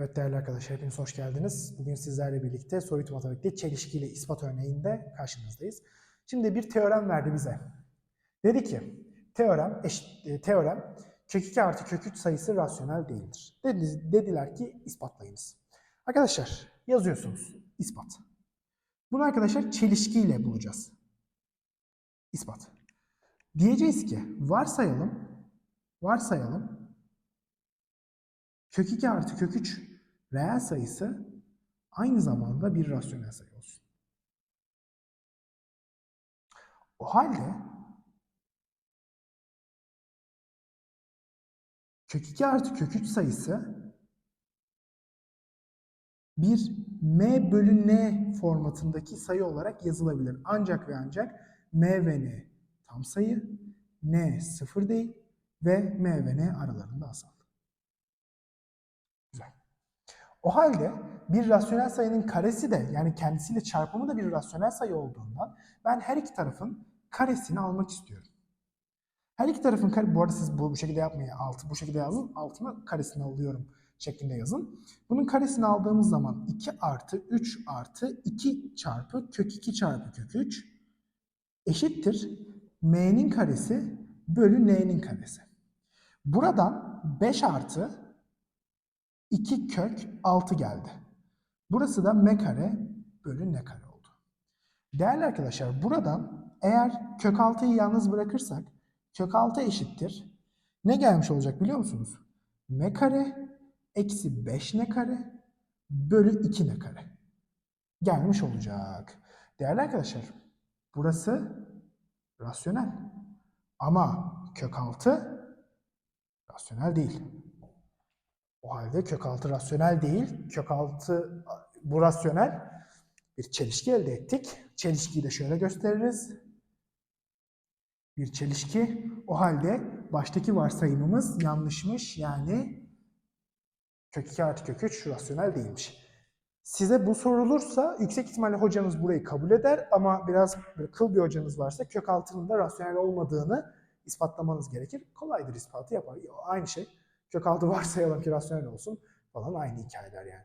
Evet değerli arkadaşlar hepiniz hoş geldiniz. Bugün sizlerle birlikte soyut matematikte çelişkiyle ispat örneğinde karşınızdayız. Şimdi bir teorem verdi bize. Dedi ki teorem eşit, e, teorem kök 2 artı kök 3 sayısı rasyonel değildir. Dedi, dediler ki ispatlayınız. Arkadaşlar yazıyorsunuz ispat. Bunu arkadaşlar çelişkiyle bulacağız. İspat. Diyeceğiz ki varsayalım varsayalım kök 2 artı kök 3 reel sayısı aynı zamanda bir rasyonel sayı olsun. O halde kök 2 artı kök 3 sayısı bir m bölü n formatındaki sayı olarak yazılabilir. Ancak ve ancak m ve n tam sayı, n sıfır değil ve m ve n aralarında asal. O halde bir rasyonel sayının karesi de yani kendisiyle çarpımı da bir rasyonel sayı olduğundan ben her iki tarafın karesini almak istiyorum. Her iki tarafın kare, bu arada siz bu, bu şekilde yapmayın. Altı bu şekilde yazın. Altına karesini alıyorum şeklinde yazın. Bunun karesini aldığımız zaman 2 artı 3 artı 2 çarpı kök 2 çarpı kök 3 eşittir m'nin karesi bölü n'nin karesi. Buradan 5 artı 2 kök 6 geldi. Burası da m kare bölü n kare oldu. Değerli arkadaşlar buradan eğer kök 6'yı yalnız bırakırsak kök 6 eşittir. Ne gelmiş olacak biliyor musunuz? m kare eksi 5 n kare bölü 2 n kare. Gelmiş olacak. Değerli arkadaşlar burası rasyonel. Ama kök 6 rasyonel değil. O halde kök 6 rasyonel değil. Kök 6 bu rasyonel bir çelişki elde ettik. Çelişkiyi de şöyle gösteririz. Bir çelişki. O halde baştaki varsayımımız yanlışmış. Yani kök 2 artı kök 3 rasyonel değilmiş. Size bu sorulursa yüksek ihtimalle hocanız burayı kabul eder ama biraz kıl bir hocanız varsa kök 6'nın da rasyonel olmadığını ispatlamanız gerekir. Kolaydır ispatı yapar. Aynı şey. Kök 6 varsayalım ki rasyonel olsun falan aynı hikayeler yani.